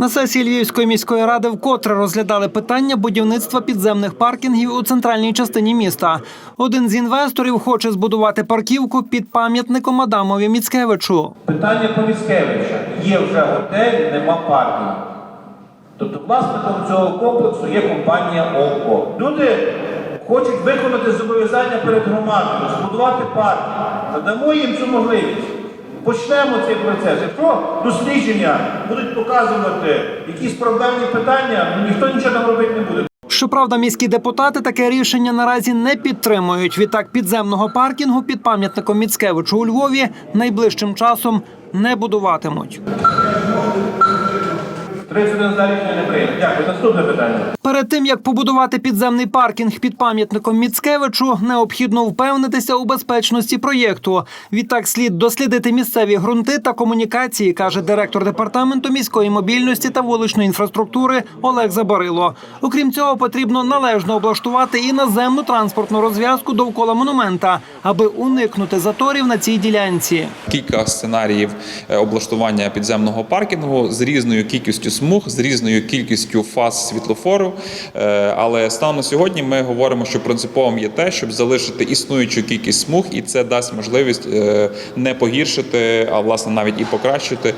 На сесії Львівської міської ради вкотре розглядали питання будівництва підземних паркінгів у центральній частині міста. Один з інвесторів хоче збудувати парківку під пам'ятником Адамові Міцкевичу. Питання по Міцкевича. Є вже готель, нема паркінгу. Тобто власником цього комплексу є компанія ОКО. Люди хочуть виконати зобов'язання перед громадою, збудувати паркінг. Надамо їм цю можливість. Почнемо цей процес. Якщо дослідження будуть показувати якісь проблемні питання, ну, ніхто нічого там робити не буде. Щоправда, міські депутати таке рішення наразі не підтримують. Відтак підземного паркінгу під пам'ятником Міцкевичу у Львові найближчим часом не будуватимуть. 31 за рішення не прийнято. Дякую. Наступне питання. Перед тим як побудувати підземний паркінг під пам'ятником Міцкевичу, необхідно впевнитися у безпечності проєкту. Відтак слід дослідити місцеві ґрунти та комунікації, каже директор департаменту міської мобільності та вуличної інфраструктури Олег Забарило. Окрім цього, потрібно належно облаштувати і наземну транспортну розв'язку довкола монумента, аби уникнути заторів на цій ділянці. кілька сценаріїв е, облаштування підземного паркінгу з різною кількістю смуг, з різною кількістю фаз світлофору. Е, Але станом на сьогодні ми говоримо, що принциповим є те, щоб залишити існуючу кількість смуг, і це дасть можливість е, не погіршити, а власне навіть і покращити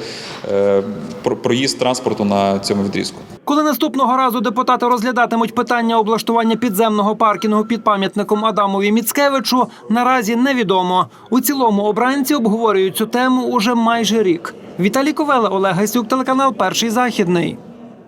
е, про- проїзд транспорту на цьому відрізку. Коли наступного разу депутати розглядатимуть питання облаштування підземного паркінгу під пам'ятником Адамові Міцкевичу, наразі невідомо. У цілому обранці обговорюють цю тему уже майже рік. Віталій Ковела, Олег Гасюк, телеканал Перший західний.